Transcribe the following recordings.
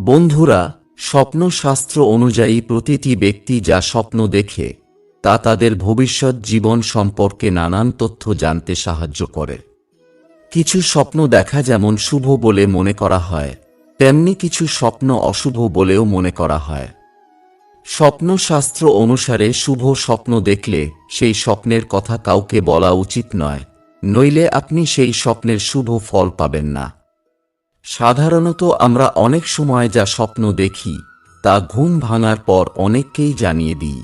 বন্ধুরা, স্বপ্নশাস্ত্র অনুযায়ী প্রতিটি ব্যক্তি যা স্বপ্ন দেখে, তা তাদের ভবিষ্যৎ জীবন সম্পর্কে নানান তথ্য জানতে সাহায্য করে। কিছু স্বপ্ন দেখা যেমন শুভ বলে মনে করা হয়, তেমনি কিছু স্বপ্ন অশুভ বলেও মনে করা হয়। স্বপ্নশাস্ত্র অনুসারে শুভ স্বপ্ন দেখলে সেই স্বপ্নের কথা কাউকে বলা উচিত নয়, নইলে আপনি সেই স্বপ্নের শুভ ফল পাবেন না। সাধারণত আমরা অনেক সময় যা স্বপ্ন দেখি, তা ঘুম ভাঙার পর অনেককেই জানিয়ে দিই।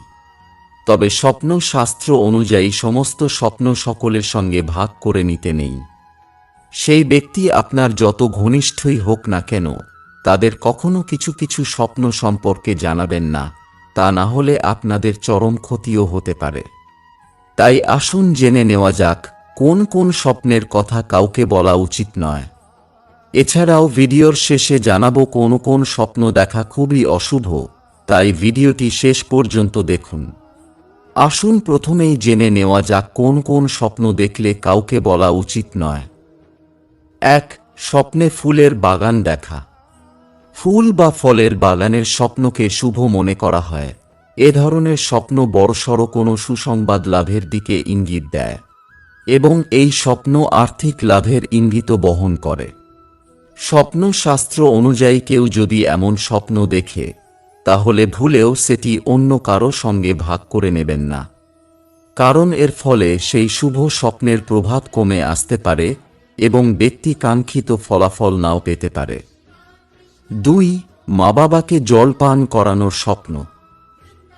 তবে স্বপ্ন শাস্ত্র অনুযায়ী সমস্ত স্বপ্ন সকলের সঙ্গে ভাগ করে নিতে নেই। সেই ব্যক্তি আপনার যত ঘনিষ্ঠই হোক না কেন, তাদের কখনো কিছু কিছু স্বপ্ন সম্পর্কে জানাবেন না, তা না হলে আপনাদের চরম ক্ষতিও হতে পারে। তাই আসুন জেনে নেওয়া যাক, কোন কোন স্বপ্নের কথা কাউকে বলা উচিত নয়। এছাড়াও ভিডিওর শেষে জানাব কোন কোন স্বপ্ন দেখা খুবই অশুভ, তাই ভিডিওটি শেষ পর্যন্ত দেখুন। আসুন প্রথমেই জেনে নেওয়া যাক কোন কোন স্বপ্ন দেখলে কাউকে বলা উচিত নয়। এক, স্বপ্নে ফুলের বাগান দেখা। ফুল বা ফলের বাগানের স্বপ্নকে শুভ মনে করা হয়। এ ধরনের স্বপ্ন বড়সড় কোনো সুসংবাদ লাভের দিকে ইঙ্গিত দেয়। এবং এই স্বপ্ন আর্থিক লাভের ইঙ্গিত বহন করে। স্বপ্নশাস্ত্র অনুযায়ী কেউ যদি এমন স্বপ্ন দেখে, তাহলে ভুলেও সেটি অন্য কারও সঙ্গে ভাগ করে নেবেন না। কারণ এর ফলে সেই শুভ স্বপ্নের প্রভাব কমে আসতে পারে এবং ব্যক্তি কাঙ্ক্ষিত ফলাফল নাও পেতে পারে। দুই মা বাবাকে জল পান করানোর স্বপ্ন।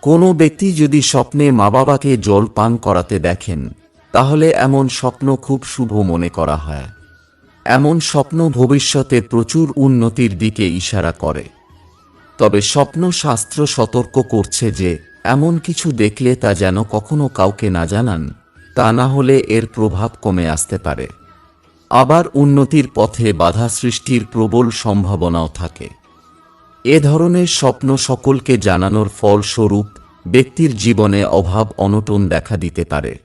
কোনো ব্যক্তি যদি স্বপ্নে মা বাবাকে জল পান করাতে দেখেন, তাহলে এমন স্বপ্ন খুব শুভ মনে করা হয়। এমন স্বপ্ন ভবিষ্যতে প্রচুর উন্নতির দিকে ইশারা করে। তবে স্বপ্ন শাস্ত্র সতর্ক করছে যে, এমন কিছু দেখলে তা যেন কখনো কাউকে না জানান, তা না হলে এর প্রভাব কমে আসতে পারে। আবার উন্নতির পথে বাধা সৃষ্টির প্রবল সম্ভাবনাও থাকে। এ ধরনের স্বপ্ন সকলকে জানানোর ফলস্বরূপ ব্যক্তির জীবনে অভাব অনটন দেখা দিতে পারে।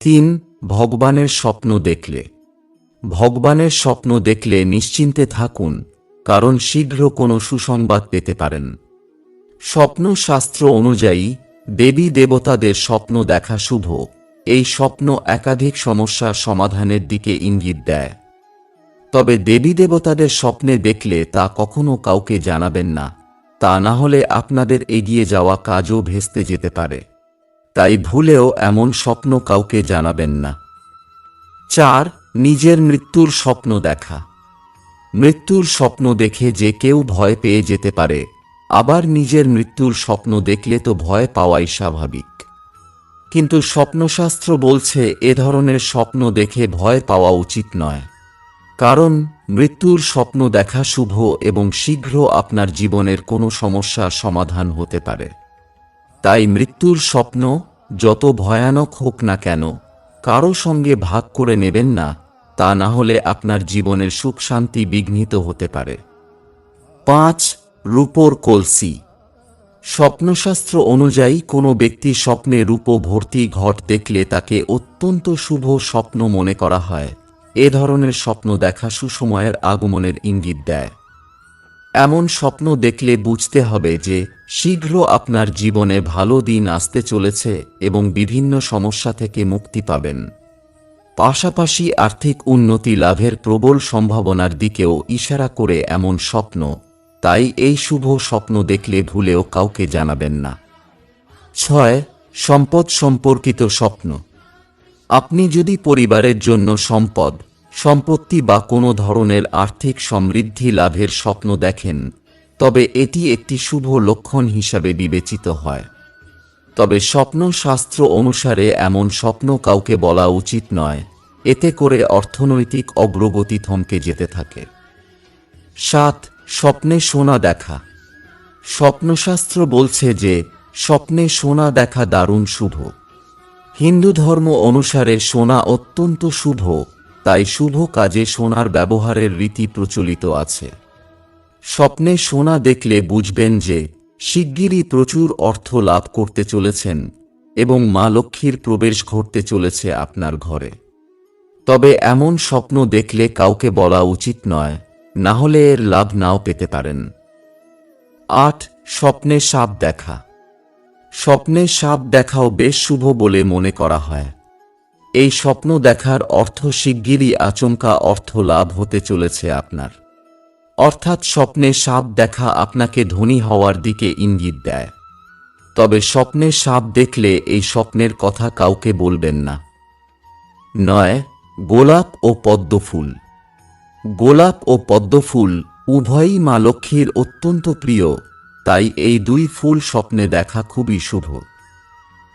তিন, ভগবানের স্বপ্ন দেখলে। ভগবানের স্বপ্ন দেখলে নিশ্চিন্তে থাকুন, কারণ শীঘ্র কোনো সুসংবাদ পেতে পারেন। স্বপ্ন শাস্ত্র অনুযায়ী, দেবী দেবতাদের স্বপ্ন দেখা শুভ। এই স্বপ্ন একাধিক সমস্যার সমাধানের দিকে ইঙ্গিত দেয়। তবে দেবী দেবতাদের স্বপ্নে দেখলে তা কখনো কাউকে জানাবেন না। তা না হলে আপনাদের এগিয়ে যাওয়া কাজও ভেস্তে যেতে পারে। তাই ভুলেও এমন স্বপ্ন কাউকে জানাবেন না। চার নিজের মৃত্যুর স্বপ্ন দেখা। মৃত্যুর স্বপ্ন দেখে যে কেউ ভয় পেয়ে যেতে পারে, আবার নিজের মৃত্যুর স্বপ্ন দেখলে তো ভয় পাওয়াই স্বাভাবিক। কিন্তু স্বপ্নশাস্ত্র বলছে এ ধরনের স্বপ্ন দেখে ভয় পাওয়া উচিত নয়। কারণ মৃত্যুর স্বপ্ন দেখা শুভ এবং শীঘ্র আপনার জীবনের কোনো সমস্যার সমাধান হতে পারে। তাই মৃত্যুর স্বপ্ন যত ভয়ানক হোক না কেন, কারও সঙ্গে ভাগ করে নেবেন না। তা না হলে আপনার জীবনের সুখ শান্তি বিঘ্নিত হতে পারে। পাঁচ, রূপোর কলসি। স্বপ্নশাস্ত্র অনুযায়ী কোনো ব্যক্তি স্বপ্নে রূপ ভর্তি ঘট দেখলে তাকে অত্যন্ত শুভ স্বপ্ন মনে করা হয়। এ ধরনের স্বপ্ন দেখা সুসময়ের আগমনের ইঙ্গিত দেয়। এমন স্বপ্ন দেখলে বুঝতে হবে যে, শীঘ্র আপনার জীবনে ভালো দিন আসতে চলেছে এবং বিভিন্ন সমস্যা থেকে মুক্তি পাবেন। পাশাপাশি আর্থিক উন্নতি লাভের প্রবল সম্ভাবনার দিকেও ইশারা করে এমন স্বপ্ন। তাই এই শুভ স্বপ্ন দেখলে ভুলেও কাউকে জানাবেন না। ছয়, সম্পদ সম্পর্কিত স্বপ্ন। আপনি যদি পরিবারের জন্য সম্পদ, সম্পত্তি বা কোনো ধরনের আর্থিক সমৃদ্ধি লাভের স্বপ্ন দেখেন, তবে এটি একটি শুভ লক্ষণ হিসাবে বিবেচিত হয়। তবে স্বপ্ন শাস্ত্র অনুসারে এমন স্বপ্ন কাউকে বলা উচিত নয়। এতে করে অর্থনৈতিক অগ্রগতি থমকে যেতে থাকে। সাত, স্বপ্নে সোনা দেখা। স্বপ্নশাস্ত্র বলছে যে, স্বপ্নে সোনা দেখা দারুণ শুভ। হিন্দু ধর্ম অনুসারে সোনা অত্যন্ত শুভ, তাই শুভ কাজে সোনার ব্যবহারের রীতি প্রচলিত আছে। স্বপ্নে সোনা দেখলে বুঝবেন যে শিগগিরই প্রচুর অর্থ লাভ করতে চলেছেন এবং মা লক্ষ্মীর প্রবেশ ঘটতে চলেছে আপনার ঘরে। তবে এমন স্বপ্ন দেখলে কাউকে বলা উচিত নয়, না হলে এর লাভ নাও পেতে পারেন। আট, স্বপ্নে সাপ দেখা। স্বপ্নে সাপ দেখাও বেশ শুভ বলে মনে করা হয়। এই স্বপ্ন দেখার অর্থ শিগগিরই আচমকা অর্থ লাভ হতে চলেছে আপনার। অর্থাৎ স্বপ্নে সাপ দেখা আপনাকে ধনী হওয়ার দিকে ইঙ্গিত দেয়। তবে স্বপ্নে সাপ দেখলে এই স্বপ্নের কথা কাউকে বলবেন না। নয়, গোলাপ ও পদ্ম ফুল গোলাপ ও পদ্ম ফুল উভয়ই মা লক্ষ্মীর অত্যন্ত প্রিয়, তাই এই দুই ফুল স্বপ্নে দেখা খুবই শুভ।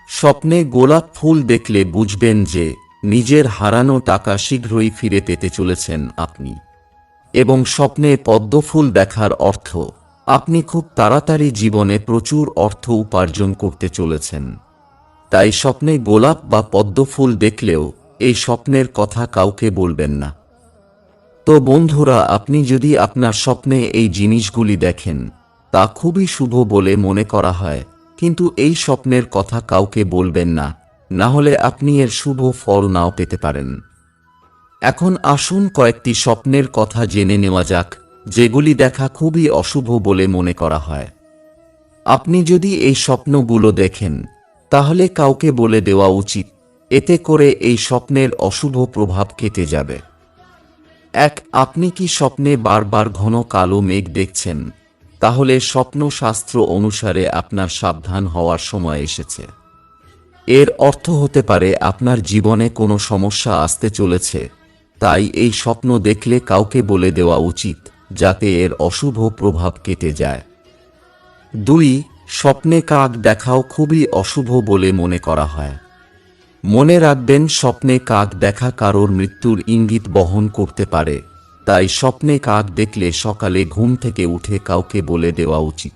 স্বপ্নে গোলাপ ফুল দেখলে বুঝবেন যে নিজের হারানো টাকা শীঘ্রই ফিরে পেতে চলেছেন আপনি। এবং স্বপ্নে পদ্মফুল দেখার অর্থ, আপনি খুব তাড়াতাড়ি জীবনে প্রচুর অর্থ উপার্জন করতে চলেছেন। তাই স্বপ্নে গোলাপ বা পদ্মফুল দেখলেও এই স্বপ্নের কথা কাউকে বলবেন না। তো বন্ধুরা, আপনি যদি আপনার স্বপ্নে এই জিনিসগুলি দেখেন, তা খুবই শুভ বলে মনে করা হয়, কিন্তু এই স্বপ্নের কথা কাউকে বলবেন না না হলে আপনি এর শুভ ফল নাও পেতে পারেন। এখন আসুন কয়েকটি স্বপ্নের কথা জেনে নেওয়া যাক, যেগুলি দেখা খুবই অশুভ বলে মনে করা হয়। আপনি যদি এই স্বপ্নগুলো দেখেন, তাহলে কাউকে বলে দেওয়া উচিত, এতে করে এই স্বপ্নের অশুভ প্রভাব কেটে যাবে। এক, আপনি কি স্বপ্নে বারবার ঘন কালো মেঘ দেখছেন? তাহলে স্বপ্নশাস্ত্র অনুসারে আপনার সাবধান হওয়ার সময় এসেছে। এর অর্থ হতে পারে আপনার জীবনে কোনো সমস্যা আসতে চলেছে তাই এই স্বপ্ন দেখলে কাউকে বলে দেওয়া উচিত, যাতে এর অশুভ প্রভাব কেটে যায়। দুই, স্বপ্নে কাক দেখাও খুবই অশুভ বলে মনে করা হয়। মনে রাখবেন, স্বপ্নে কাক দেখা কারোর মৃত্যুর ইঙ্গিত বহন করতে পারে। তাই স্বপ্নে কাক দেখলে সকালে ঘুম থেকে উঠে কাউকে বলে দেওয়া উচিত।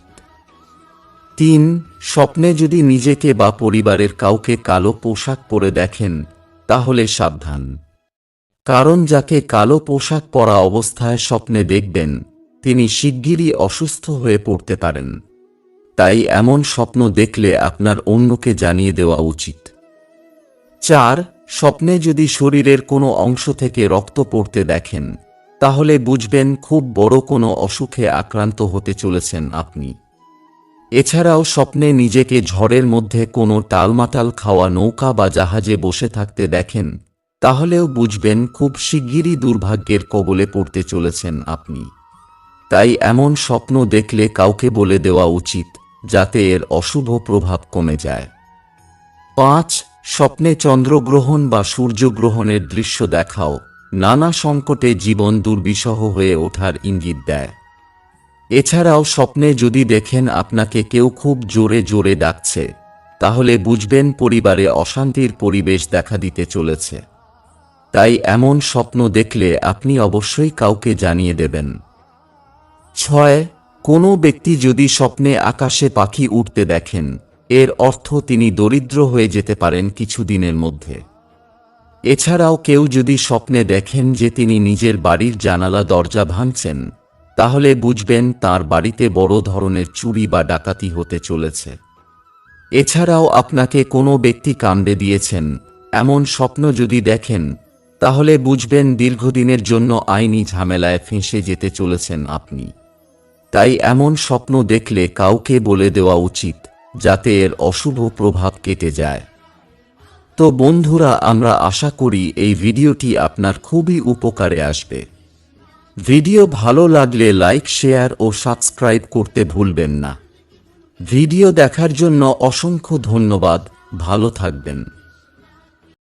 তিন, স্বপ্নে যদি নিজেকে বা পরিবারের কাউকে কালো পোশাক পরে দেখেন, তাহলে সাবধান। কারণ যাকে কালো পোশাক পরা অবস্থায় স্বপ্নে দেখবেন, তিনি শিগগিরই অসুস্থ হয়ে পড়তে পারেন। তাই এমন স্বপ্ন দেখলে আপনার অন্যকে জানিয়ে দেওয়া উচিত। চার, স্বপ্নে যদি শরীরের কোনো অংশ থেকে রক্ত পড়তে দেখেন, তাহলে বুঝবেন খুব বড় কোনো অসুখে আক্রান্ত হতে চলেছেন আপনি। এছাড়াও স্বপ্নে নিজেকে ঝড়ের মধ্যে কোনো টালমাটাল খাওয়া নৌকা বা জাহাজে বসে থাকতে দেখেন তাহলেও বুঝবেন, খুব শিগগিরই দুর্ভাগ্যের কবলে পড়তে চলেছেন আপনি। তাই এমন স্বপ্ন দেখলে কাউকে বলে দেওয়া উচিত, যাতে এর অশুভ প্রভাব কমে যায়। পাঁচ, স্বপ্নে চন্দ্রগ্রহণ বা সূর্যগ্রহণের দৃশ্য দেখাও, নানা সংকটে জীবন দুর্বিষহ হয়ে ওঠার ইঙ্গিত দেয়। এছাড়াও স্বপ্নে যদি দেখেন আপনাকে কেউ খুব জোরে জোরে ডাকছে, তাহলে বুঝবেন পরিবারে অশান্তির পরিবেশ দেখা দিতে চলেছে। তাই এমন স্বপ্ন দেখলে আপনি অবশ্যই কাউকে জানিয়ে দেবেন। ছয়, কোনো ব্যক্তি যদি স্বপ্নে আকাশে পাখি উঠতে দেখেন, এর অর্থ তিনি দরিদ্র হয়ে যেতে পারেন কিছুদিনের মধ্যে। এছাড়াও কেউ যদি স্বপ্নে দেখেন যে তিনি নিজের বাড়ির জানালা দরজা ভাঙছেন, তাহলে বুঝবেন তার বাড়িতে বড় ধরনের চুরি বা ডাকাতি হতে চলেছে। এছাড়াও আপনাকে কোনো ব্যক্তি কামড়ে দিয়েছেন, এমন স্বপ্ন যদি দেখেন তাহলে বুঝবেন দীর্ঘদিনের জন্য আইনি ঝামেলায় ফেঁসে যেতে চলেছেন আপনি। তাই এমন স্বপ্ন দেখলে কাউকে বলে দেওয়া উচিত, যাতে এর অশুভ প্রভাব কেটে যায়। তো বন্ধুরা, আমরা আশা করি এই ভিডিওটি আপনার খুবই উপকারে আসবে। ভিডিও ভালো লাগলে লাইক, শেয়ার ও সাবস্ক্রাইব করতে ভুলবেন না। ভিডিও দেখার জন্য অসংখ্য ধন্যবাদ। ভালো থাকবেন।